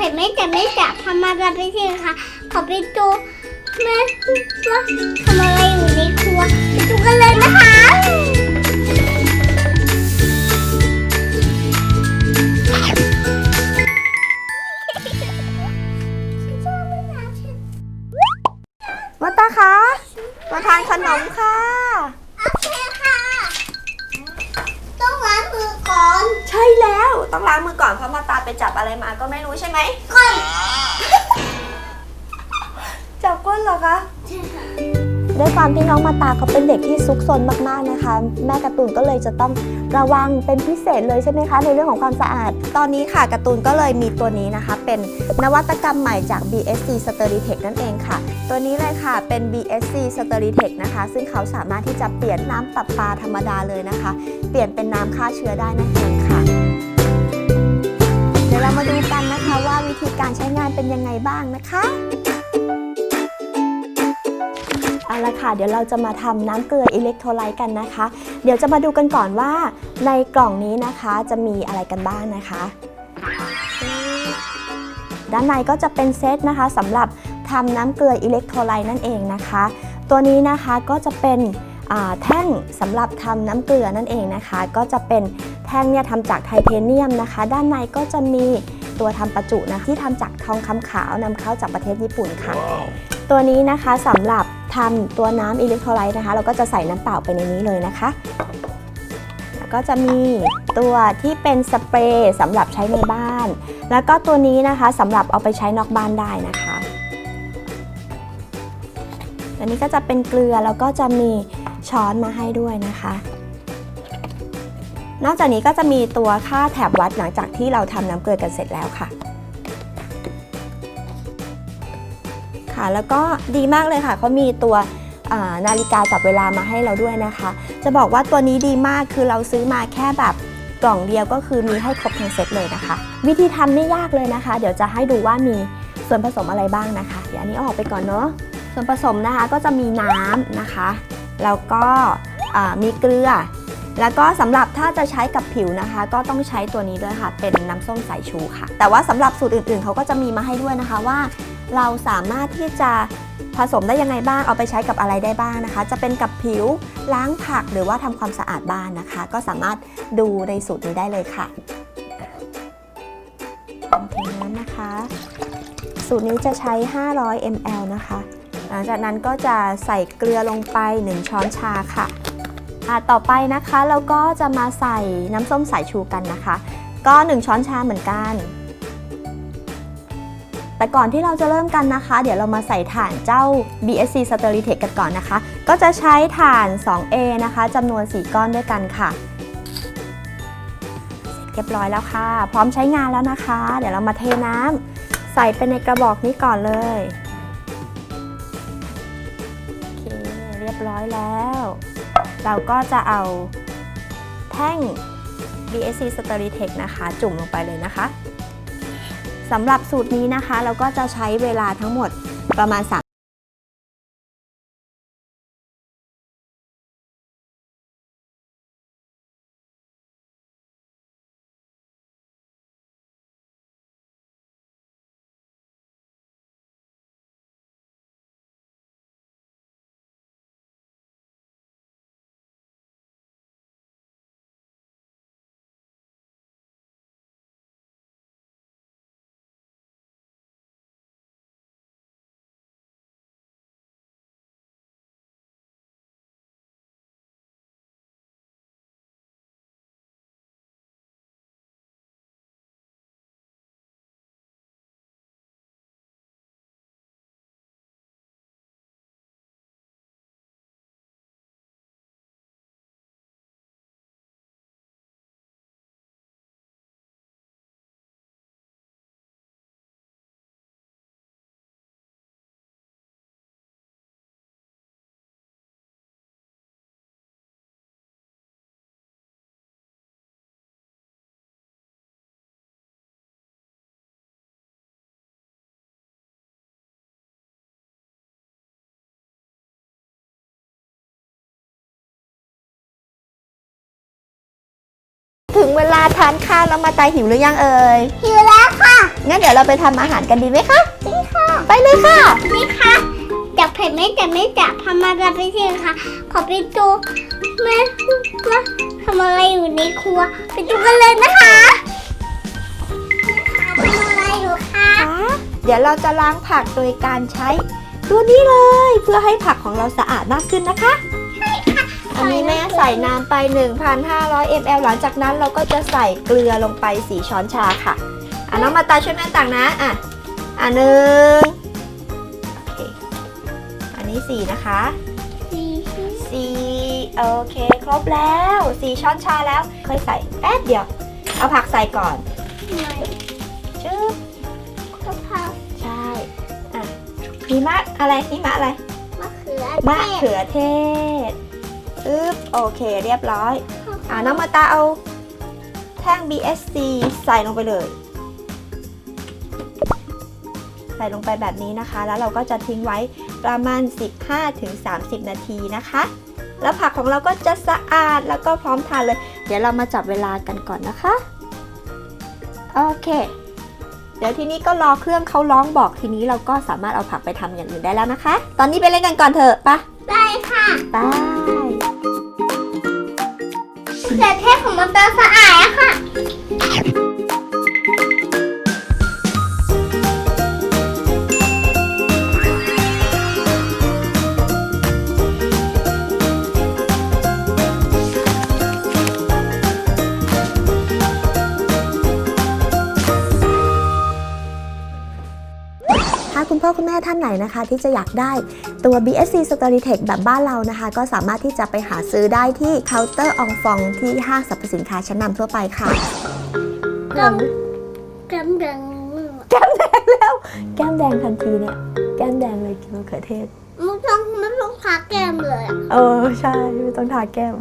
ผ็ดไม่แต่ไม่จับทำมาแบบนี้ค่ะ ขอไปดูแม่ว่าทำอะไรอยู่ในครัวไปดูกันเลยนะคะ ต้องล้างมือก่อนเพราะมาตาไปจับอะไรมาก็ไม่รู้ใช่ไหมก่อนจับก้นเหรอคะด้วยความที่น้องมาตาเขาเป็นเด็กที่ซุกซนมากๆนะคะ แม่การ์ตูนก็เลยจะต้องระวังเป็นพิเศษเลยใช่ไหมคะ ในเรื่องของความสะอาด ตอนนี้ค่ะการ์ตูนก็เลยมีตัวนี้นะคะ เป็นนวัตกรรมใหม่จาก BSC Steritech นั่นเองค่ะ ตัวนี้เลยค่ะเป็น BSC Steritech นะคะ ซึ่งเขาสามารถที่จะเปลี่ยนน้ำประปาธรรมดาเลยนะคะ เปลี่ยนเป็นน้ำฆ่าเชื้อได้นั่นเองค่ะเดี๋ ยวเรามาดูกันนะคะว่าวิธีการใช้งานเป็นยังไงบ้างนะคะเอาละค่ะ เดี๋ยวเราจะมาทำน้ำเกลืออิเล็กโทรไลต์กันนะคะ เดี๋ยวจะมาดูกันก่อนว่าในกล่องนี้นะคะจะมีอะไรกันบ้างนะคะ ด้านในก็จะเป็นเซตนะคะสำหรับทำน้ำเกลืออิเล็กโทรไลต์นั่นเองนะคะ ตัวนี้นะคะก็จะเป็นแท่งสำหรับทำน้ำเกลือนั่นเองนะคะ ก็จะเป็น แท่งเนี่ยทำจากไทเทเนียมนะคะ ด้านในก็จะมีตัวทำประจุนะที่ทำจากทองคำขาวนำเข้าจากประเทศญี่ปุ่นค่ะตัวนี้นะคะสำหรับทำตัวน้ำอิเล็กโทรไลต์นะคะ เราก็จะใส่น้ำเปล่าไปในนี้เลยนะคะ แล้วก็จะมีตัวที่เป็นสเปรย์สำหรับใช้ในบ้าน แล้วก็ตัวนี้นะคะสำหรับเอาไปใช้นอกบ้านได้นะคะอันนี้ก็จะเป็นเกลือแล้วก็จะมีช้อนมาให้ด้วยนะคะ นอกจากนี้ก็จะมีตัวค่าแถบวัดหลังจากที่เราทำน้ำเกลือกันเสร็จแล้วค่ะ ค่ะแล้วก็ดีมากเลยค่ะเขามีตัวนาฬิกาจับเวลามาให้เราด้วยนะคะ จะบอกว่าตัวนี้ดีมากคือเราซื้อมาแค่แบบกล่องเดียวก็คือมีให้ครบทั้งเซตเลยนะคะ วิธีทำไม่ยากเลยนะคะ เดี๋ยวจะให้ดูว่ามีส่วนผสมอะไรบ้างนะคะ เดี๋ยวอันนี้เอาออกไปก่อนเนาะส่วนผสมนะคะก็จะมีน้ำนะคะ แล้วก็มีเกลือ แล้วก็สำหรับถ้าจะใช้กับผิวนะคะ ก็ต้องใช้ตัวนี้ด้วยค่ะ เป็นน้ำส้มสายชูค่ะ แต่ว่าสำหรับสูตรอื่นๆ เขาก็จะมีมาให้ด้วยนะคะว่า เราสามารถที่จะผสมได้ยังไงบ้างเอาไปใช้กับอะไรได้บ้างนะคะ จะเป็นกับผิวล้างผักหรือว่าทำความสะอาดบ้านนะคะ ก็สามารถดูในสูตรนี้ได้เลยค่ะเทน้ำนะคะ สูตรนี้จะใช้ 500 ml นะคะ หลังจากนั้นก็จะใส่เกลือลงไป 1 ช้อนชาค่ะ ต่อไปนะคะเราก็จะมาใส่น้ำส้มสายชูกันนะคะ ก็ 1 ช้อนชาเหมือนกัน แต่ก่อนที่เราจะเริ่มกันนะคะ เดี๋ยวเรามาใส่ถ่านเจ้า BSC Steritech กันก่อนนะคะ ก็จะใช้ถ่าน 2A นะคะจำนวน 4 ก้อนด้วยกันค่ะเสร็จเรียบร้อยแล้วค่ะ พร้อมใช้งานแล้วนะคะ เดี๋ยวเรามาเทน้ำใส่ไปในกระบอกนี้ก่อนเลยโอเคเรียบร้อยแล้ว เราก็จะเอาแท่ง BSC Steritech นะคะ จุ่มลงไปเลยนะคะสำหรับสูตรนี้นะคะ เราก็จะใช้เวลาทั้งหมดประมาณ 3 ถึงเวลาทานข้าวแล้วมาตายหิวหรือยังเอ่ย หิวแล้วค่ะ งั้นเดี๋ยวเราไปทำอาหารกันดีไหมคะ นี่ค่ะ ไปเลยค่ะ นี่ค่ะจับเผ็ดไม่จับไม่จับทำอะไรไปสิค่ะ ขอไปดูแม่ว่าทำอะไรอยู่ในครัว ไปดูกันเลยนะคะทำอะไรอยู่คะเดี๋ยวเราจะล้างผักโดยการใช้ตัวนี้เลย เพื่อให้ผักของเราสะอาดมากขึ้นนะคะ อันนี้แม่ใส่น้ำไป 1,500 ml หลังจากนั้นเราก็จะใส่เกลือลงไป 4 ช้อนชาค่ะ อะน้องมาตาช่วยแม่ตักนะ อะ อะหนึ่งโอเค อันนี้ 4 นะคะสี่ชิ้น4โอเค ครบแล้ว4ช้อนชาแล้วค่อยใส่แป๊บเดียว เอาผักใส่ก่อนหน่อยชึบกะเพราใช่อะมีมะอะไรนี่มะอะไรมะเขือมะเขือเทศ อึ๊บโอเคเรียบร้อยอ่าน้องมาตาเอาแท่ง BSC ใส่ลงไปเลย ใส่ลงไปแบบนี้นะคะ แล้วเราก็จะทิ้งไว้ประมาณ 15-30 นาทีนะคะ แล้วผักของเราก็จะสะอาดแล้วก็พร้อมทานเลย เดี๋ยวเรามาจับเวลากันก่อนนะคะโอเค เดี๋ยวทีนี้ก็รอเครื่องเขาร้องบอกทีนี้เราก็สามารถเอาผักไปทำอย่างอื่นได้แล้วนะคะ ตอนนี้ไปเล่นกันก่อนเถอะปะได้ค่ะไปเขือเทศของมันตาสะอาดอะค่ะ คุณพ่อคุณแม่ท่านไหนนะคะ ที่จะอยากได้ตัว BSC Storytech แบบบ้านเรานะคะ ก็สามารถที่จะไปหาซื้อได้ที่เคาน์เตอร์อองฟองที่ห้างสรรพสินค้าชั้นนำทั่วไปค่ะกำกำดังแก้มแดงแล้ว แก้มแดงทันทีเนี่ย แก้มแดงเลยกินมะเขือเทศมันต้องมันต้องทาแก้มเลยอะเออใช่ไม่ต้องทาแก้ม